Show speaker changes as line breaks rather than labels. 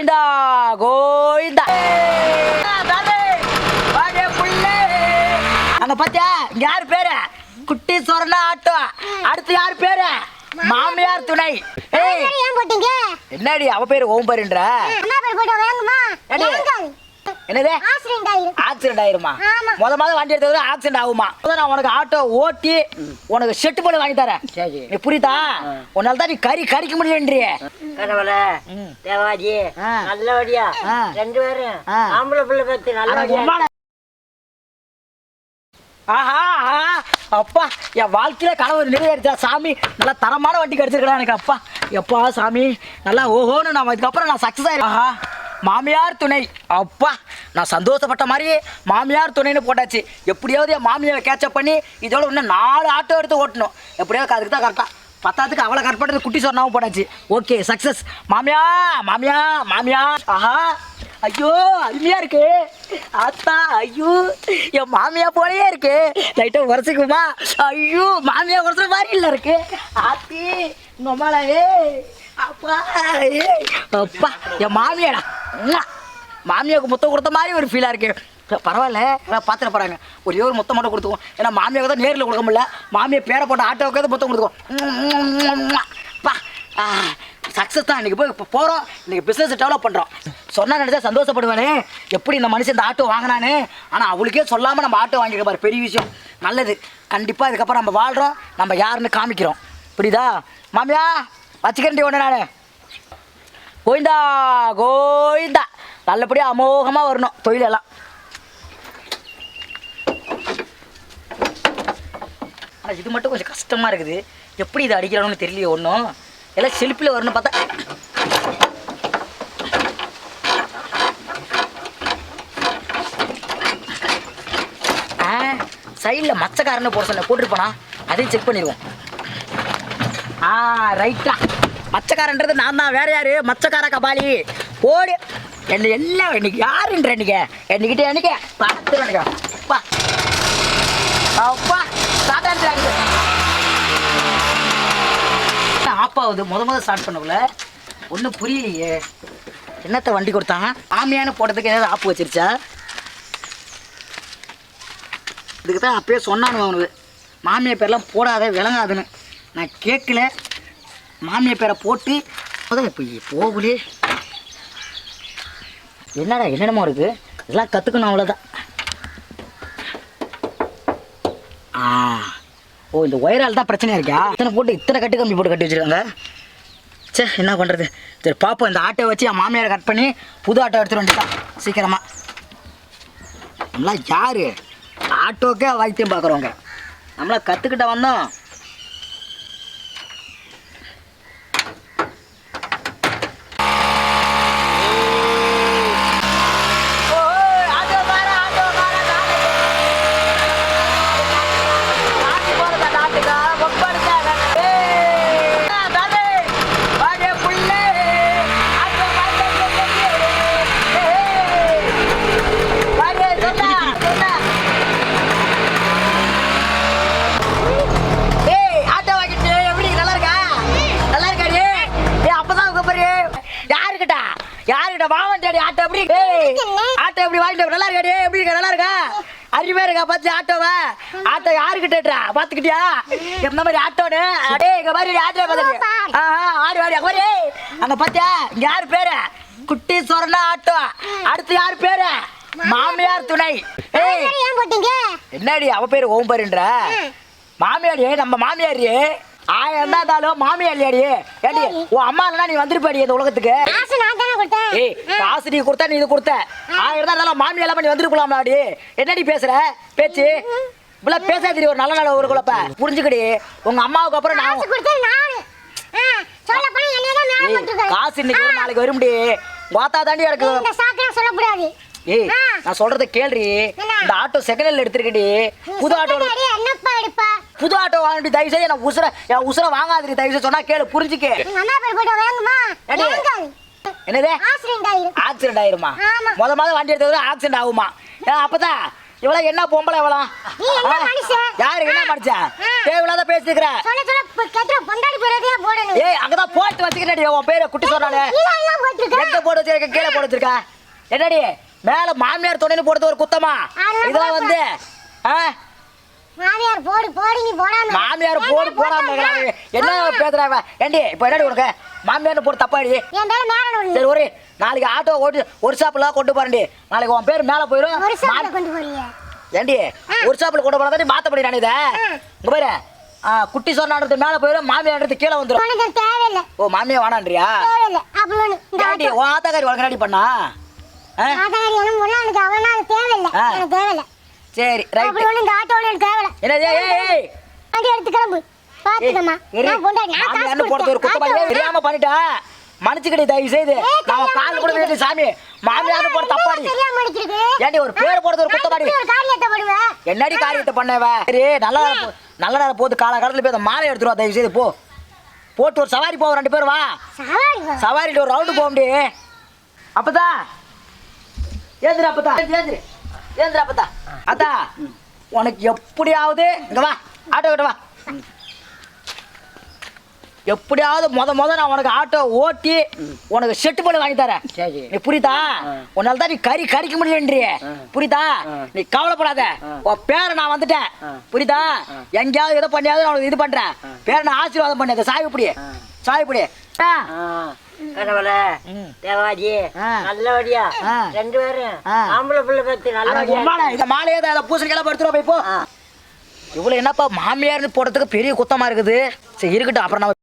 கோவிந்தா கோவிந்தா அங்க பாத்தியா? யாரு பேரு? குட்டி சொரணா ஆட்டோ. அடுத்து யாரு பேரு? மாமியார் துணை. என்னடி அவ பேரு ஓம் என்னது?
ஆக்சிடென்ட் ஆயிரும்.
ஆக்சிடென்ட் ஆயிருமா?
ஆமா.
முத மாதம் வண்டி எடுத்தது ஆக்சிடென்ட் ஆகுமா? முத நான் உனக்கு ஆட்டோ ஓட்டி உனக்கு செட்டு பண்ணி வாங்கி தரேன்.
சரி.
நீ புரியுதா? உன்னால தான் நீ கறி கறிக்க முடியன்றிய
கடவுள. தேவாஜி. நல்லபடியா. ரெண்டு பேரும். ஆம்பளை பிள்ளை பத்தி நல்லபடியா
ஆஹா ஆஹா. அப்பா என் வாழ்க்கையில கனவு நிறைவேறிச்சா சாமி? நல்லா தரமான வண்டி கிடைச்சிருக்கா எனக்கு அப்பா. எப்பா சாமி? நல்லா ஓஹோன்னு நான் இதுக்கப்புறம் நான் சக்ஸஸ் ஆயிரு ஆஹா. மாமியார் துணை. அப்பா நான் சந்தோஷப்பட்ட மாதிரி மாமியார் துணைன்னு போட்டாச்சு. எப்படியாவது என் மாமியாரை கேட்சப் பண்ணி இதோட இன்னும் நாலு ஆட்டோ எடுத்து ஓட்டணும். எப்படியாவது அதுக்கு தான் கரெக்டாக பத்தாத்துக்கு அவளை கரெக்ட் பண்ணுறது குட்டி சொன்னாவும் போட்டாச்சு. ஓகே சக்ஸஸ் மாமியா மாமியா மாமியா. ஆஹா. ஐயோ அருமையாக இருக்கு. ஆத்தா ஐயோ. என் மாமியா போலயே இருக்கு. லைட்டா உரைச்சிக்குமா ஐயோ மாமியா உரசுற மாதிரி இல்லை இருக்கு. ஆத்தி உங்க அப்பா ஏய், அப்பா என் மாமியாடா. மாமியாவுக்கு முத்தம் கொடுத்த மாதிரி ஒரு ஃபீலாக இருக்கு. பரவாயில்ல. நான் பார்த்துட்டு போறாங்க. ஒரே ஒரு முத்தம் மட்டும் கொடுத்துக்குவோம். ஏன்னா மாமியாவுக்கு தான் நேரில் கொடுக்க முடியல. மாமியை பேரை போட்ட ஆட்டோவுக்கு தான் முத்தம் கொடுத்துக்குவோம். பா சக்ஸஸ் தான் இன்னைக்கு போய் இப்போ போகிறோம் இன்னைக்கு பிஸ்னஸ் டெவலப் பண்ணுறோம் சொன்னால் நினச்சா சந்தோஷப்படுவானே எப்படி இந்த மனுஷன் இந்த ஆட்டோ வாங்கினானே ஆனால் அவளுக்கே சொல்லாமல் நம்ம ஆட்டோ வாங்கியிருக்க பாரு பெரிய விஷயம் நல்லது கண்டிப்பாக இதுக்கப்புறம் நம்ம வாழ்கிறோம் நம்ம யாருன்னு காமிக்கிறோம் புரியுதா மாமியா வச்சுக்கிறேன் ஒன்று நான் கோவிந்தா கோவிந்தா. நல்லபடியாக அமோகமாக வரணும் தொழிலெல்லாம். ஆனால் இது மட்டும் கொஞ்சம் கஷ்டமாக இருக்குது. எப்படி இது அடிக்கிறானு தெரியலையே ஒன்றும் எல்லாம் செல்ஃபில் வரணும் பார்த்தா. ஆ சைடில் மச்சக்காரன்னு போட சொன்ன போட்டிருப்பானா அதையும் செக் பண்ணிடுவோம். ஆ ரைட்டா மச்சக்காரன்றது நான் தான் வேற யாரு? மச்சக்கார கபாலி. ஓடு. என்ன எல்லாம் இன்னைக்கு யாருன்ற இன்னைக்கு என்னைக்கிட்ட என்னைக்கு? பார்த்து எனக்கு அப்பா அப்பா ஆப் ஆகுது? முத முத ஸ்டார்ட் பண்ணக்குள்ள ஒன்றும் புரியலையே. என்னத்த வண்டி கொடுத்தான்? ஆமையான போட்டதுக்கு ஏதாவது ஆப்பு வச்சிருச்சா? இதுக்கு தான் அப்பயே சொன்னானு அவனுக்கு. மாமியார் பேர்லாம் போடாத விளங்காதுன்னு. நான் கேட்கல. மாமியார் பேரை போட்டு முதல்ல இப்போ போகலே என்னடா என்னென்னமோ இருக்கு. இதெல்லாம் கற்றுக்கணும் அவ்வளோதான் ஆ. ஓ இந்த ஒயரால் தான் பிரச்சனையாக இருக்கா? இத்தனை போட்டு இத்தனை கட்டு கம்பி போட்டு கட்டி வச்சிருக்காங்க. சே என்ன பண்ணுறது சரி பார்ப்போம் இந்த ஆட்டோ வச்சு என் மாமியாரை கட் பண்ணி புது ஆட்டோ எடுத்துட்டு வந்துட்டான் சீக்கிரமாக நம்மளாம் யார்? ஆட்டோக்கே வைத்தியம் பார்க்குறவங்க நம்மளா கற்றுக்கிட்ட வந்தோம் ஆட்டோ எப்படி வாங்கிட்டு? நல்லா இருக்காடி? எப்படி இருக்க? நல்லா இருக்கா? அருமையா இருக்கா பாத்து ஆட்டோவை? ஆட்டோ யாருக்கிட்டடா? பாத்துக்கிட்டியா? என்ன மாதிரி ஆட்டோன்னு? அடே, இங்க பாரு, ஆட்டோ ஆ, ஆடி, ஆடி, பாரு. அங்க பாத்தியா? இங்க யாரு பேரு? குட்டி சொரணா ஆட்டோ அடுத்து யாரு பேரு மாமியார் துணை ஏய்
ஏன் போட்டீங்க
என்னடி அவ பேரு ஓம் பேருன்ற மாமியாடி நம்ம மாமியாரி ஆயிரம் தான் இருந்தாலும் மாமியார் இல்லையாடி ஏடி உன் அம்மா இல்லைனா நீ வந்துருப்பாடி இந்த உலகத்துக்கு
கொடுத்தேன்.
ஏய் காசு நீ கொடுத்தா நீ இது கொடுத்த. ஆயிரம் தான் இருந்தாலும் மாமியார் இல்லாம நீ வந்துருக்கலாம்லாடி என்னடி பேசுற? பேச்சு. இப்பெல்லாம் பேசாதீரி ஒரு நல்ல நல்ல ஒரு குழப்ப. புரிஞ்சுக்கடி. உங்க அம்மாவுக்கு அப்புறம் நான்
காசு
இன்னைக்கு வரும் நாளைக்கு வரும்டி. வாத்தா தாண்டி எனக்கு
சொல்லக்கூடாது.
ஏய். நான் சொல்றத கேள்றி? இந்த ஆட்டோ செகண்ட் ஹேண்ட்ல எடுத்துருக்கடி. புது ஆட்டோ புது ஆட்டோ வாங்கிட்டு தயவு செய்து நான் உசுர என் உசுர வாங்காதீங்க. தயவு செய்து சொன்னா கேளு. புரிஞ்சுக்க. என்னது?
ஆக்சிடென்ட் ஆயிரும்.
முத மாதம் வண்டி எடுத்தது ஆக்சிடென்ட் ஆகுமா? அப்பதான் இவளா என்ன பொம்பளை இவளா?
நீ என்ன மனுஷன்?
யாரு என்ன மனுஷன் தேவையில்லாத பேசிக்கிற. ஏய் அங்கதான் போட்டு வச்சுக்கிட்டே உன் பேரை குட்டி சொல்றானே எங்க போட்டு வச்சிருக்க? கீழே போட்டு வச்சிருக்க? என்னடி மேல மாமியார் துணைன்னு போடுறது ஒரு குத்தமா? இதெல்லாம் வந்து
மாமியார் போடு போடு நீ போடாம.
மாமியார் போடு போடாம. என்ன பேசுறாங்க? ஏண்டி இப்போ என்னடி உனக்கு? மாமியார்னு போட்டு தப்பாடி சரி ஒரு நாளைக்கு ஆட்டோ ஓட்டி ஒரு ஷாப்ல கொண்டு போறேன்டி. நாளைக்கு உன் பேர் மேல போயிடும் ஏண்டி ஒரு ஷாப்ல கொண்டு போறதா மாத்தப்படி நான் இதை? இங்க பாரு. குட்டி சொன்னான்றது மேல போயிடும் மாமியார்ன்றது கீழே வந்துடும் ஓ மாமியா வேணான்றியா? ஏண்டி உன் ஆத்தாக்காரி உனக்கு பண்ணா? சரி ரைட் என்னது? ஏய் ஏய்.
வண்டி எடுத்து கிளம்பு. பாத்துக்கம்மா. நான் பொண்டாடி நான் காசு
மாமியார்னு போடுறது ஒரு
கொடுத்தேன்.
தெரியாம பண்ணிட்டா மன்னிச்சுக்கிடி தயவு செய்து நாம கால் கூட சாமி மாமியார்னு போட தப்பாடி.
தெரியாம அடிக்கிறது
ஏண்டி ஒரு பேர் போடுறது ஒரு குத்தமாடி என்னடி காரியத்தை பண்ணவ சரி நல்ல நல்ல நேரம் போது கால காலத்துல போய் அந்த மாலை எடுத்துருவா தயவு செய்து போ. போட்டு ஒரு சவாரி போவோம் ரெண்டு பேரும் வா. சவாரிட்டு ஒரு ரவுண்டு போக முடியே அப்பதா ஏந்திர அப்பதா ஏந்திர. ஏந்திர அப்பதா அத்தா உனக்கு எப்படியாவது இங்க வா. ஆட்டோ கிட்ட வா. எப்படியாவது முத முத நான் உனக்கு ஆட்டோ ஓட்டி உனக்கு செட்டு பண்ணி வாங்கி தரேன். நீ புரியுதா? உன்னால தான் நீ கறி கறிக்க முடியன்றி புரியுதா? நீ கவலைப்படாத. உன் பேரை நான் வந்துட்டேன். புரியுதா? எங்கேயாவது எதோ பண்ணியாவது நான் உனக்கு இது பண்றேன். பேரை நான் ஆசீர்வாதம் பண்ணேன்.
ஆ, கடவுளே தேவாஜி. நல்லபடியா. ரெண்டு பேரும். ஆம்பளை பிள்ளை பத்தி நல்லபடியா
இந்த மாலையே தான் பூசணிக்கெல்லாம் இவ்வளவு என்னப்பா மாமியார்னு போடுறதுக்கு பெரிய குத்தமா இருக்குது. சரி இருக்கட்டும் அப்புறம் நம்ம